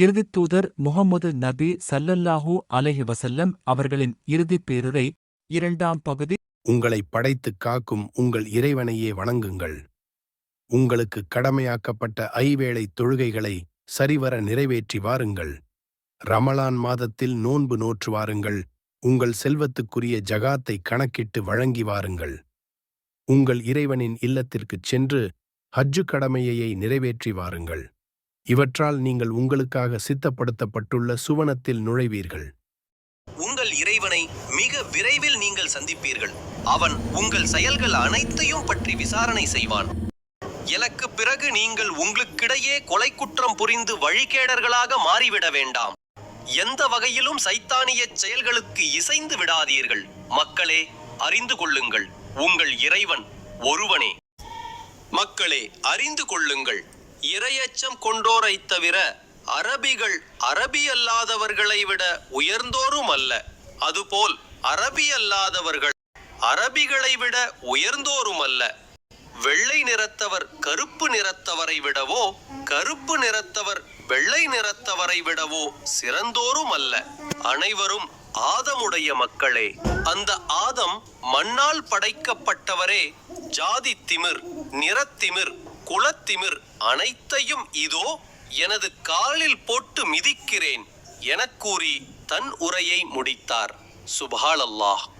இறுதித் தூதர் முகமது நபி சல்லல்லாஹு அலைஹி வசல்லம் அவர்களின் இறுதிப் பேருரை இரண்டாம் பகுதி உங்களை படைத்துக் காக்கும் உங்கள் இறைவனையே வணங்குங்கள். உங்களுக்கு கடமையாக்கப்பட்ட ஐவேளை தொழுகைகளை சரிவர நிறைவேற்றி வாருங்கள். ரமலான் மாதத்தில் நோன்பு நோற்று வாருங்கள். உங்கள் செல்வத்துக்குரிய ஜகாத்தை கணக்கிட்டு வழங்கி வாருங்கள். உங்கள் இறைவனின் இல்லத்திற்குச் சென்று ஹஜ்ஜு கடமையை நிறைவேற்றி வாருங்கள். இவற்றால் நீங்கள் உங்களுக்காக சித்தப்படுத்தப்பட்டுள்ள சுவனத்தில் நுழைவீர்கள். உங்கள் இறைவனை மிக விரைவில் நீங்கள் சந்திப்பீர்கள். அவன் உங்கள் செயல்கள் அனைத்தையும் பற்றி விசாரணை செய்வான். எனக்கு பிறகு நீங்கள் உங்களுக்கிடையே கொலை குற்றம் புரிந்து வழிகேடர்களாக மாறிவிட வேண்டாம். எந்த வகையிலும் சைத்தானிய செயல்களுக்கு இசைந்து விடாதீர்கள். மக்களே அறிந்து கொள்ளுங்கள். உங்கள் இறைவன் ஒருவனே. மக்களே அறிந்து கொள்ளுங்கள். இரையச்சம் கொண்டோரைத் தவிர அரபிகள் அரபி அல்லாதவர்களை விட உயர்ந்தோரும் அல்ல. அதுபோல் அரபி அல்லாதவர்கள் அரபிகளை விட உயர்ந்தோரும் அல்ல. வெள்ளை நிறத்தவர் கருப்பு நிறத்தவரை விடவோ கருப்பு நிறத்தவர் வெள்ளை நிறத்தவரை விடவோ சிறந்தோரும் அல்ல. அனைவரும் ஆதமுடைய மக்களே. அந்த ஆதம் மண்ணால் படைக்கப்பட்டவரே. ஜாதி திமிர் நிறத்திமிர் குலத்திமிர் அனைத்தையும் இதோ எனது காலில் போட்டு மிதிக்கிறேன் எனக் கூறி தன் உரையை முடித்தார். சுபாலல்லாஹ்